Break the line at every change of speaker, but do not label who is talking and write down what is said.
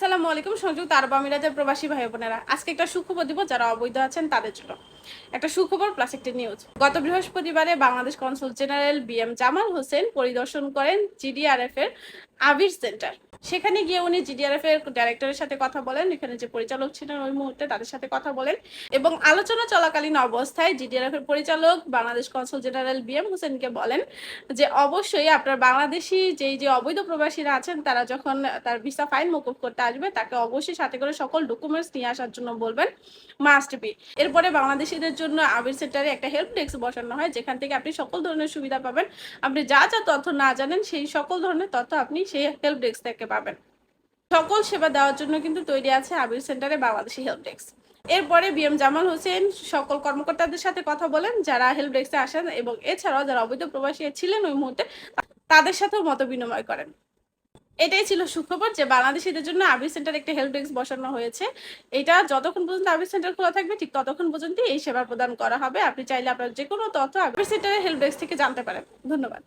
আসসালামু আলাইকুম, সংযুক্ত আরব আমিরাতের প্রবাসী ভাই বোনেরা। আজকে একটা সুখবর দিব, যারা অবৈধ আছেন তাদের জন্য। একটা সুখবর প্লাস একটি নিউজ গত বৃহস্পতিবারে Bangladesh consul general B M Jamal Hossain পরিদর্শন করেন জিডিআরএফ এর আবির সেন্টার সেখানে গিয়ে উনি জিডিআরএফ এর ডাইরেক্টরের সাথে কথা বলেন, এখানে যে পরিচালক ছিলেন ওই মুহূর্তে তাদের সাথে কথা বলেন এবং আলোচনা চলাকালীন অবস্থায় জিডিআরএফ এর পরিচালক Bangladesh consul general B M হোসেনকে বলেন যে, অবশ্যই আপনার বাংলাদেশি যেই যে অবৈধ প্রবাসীরা আছেন, তারা যখন তার ভিসা ফাইন মকুব করতে আসবে, তাকে অবশ্যই সাথে করে সকল ডকুমেন্টস নিয়ে আসার জন্য বলবেন মাস্ট বি এরপরে বাংলাদেশিদের জন্য আবির সেন্টারে একটা হেল্প ডেস্ক বসানো হয়, যেখান থেকে আপনি সকল ধরনের সুবিধা পাবেন। আপনি যা যা তথ্য না জানেন, সেই সকল ধরনের তথ্য আপনি সেই হেল্প ডেস্ক থেকে পাবেন। সকল সেবা দেওয়ার জন্য কিন্তু তৈরি আছে আবির সেন্টারে বাংলাদেশি হেল্প ডেস্ক। এরপরে বিএম জামাল হোসেন, সকল কর্মকর্তাদের সাথে কথা বলেন, যারা হেল্প ডেস্কে আসেন এবং এছাড়াও যারা অবৈধ প্রবাসী ছিলেন ওই মুহূর্তে, তাদের সাথেও মত বিনিময় করেন। এটাই ছিল সুখবর যে বাংলাদেশিদের জন্য আবির সেন্টার একটা হেল্প ডেস্ক বসানো হয়েছে। এটা যতক্ষণ পর্যন্ত আবির সেন্টার খোলা থাকবে, ঠিক ততক্ষণ পর্যন্ত এই সেবা প্রদান করা হবে। আপনি চাইলে আপনার যে কোনো তথ্য আবির সেন্টারের হেল্প ডেস্ক থেকে জানতে পারেন। ধন্যবাদ।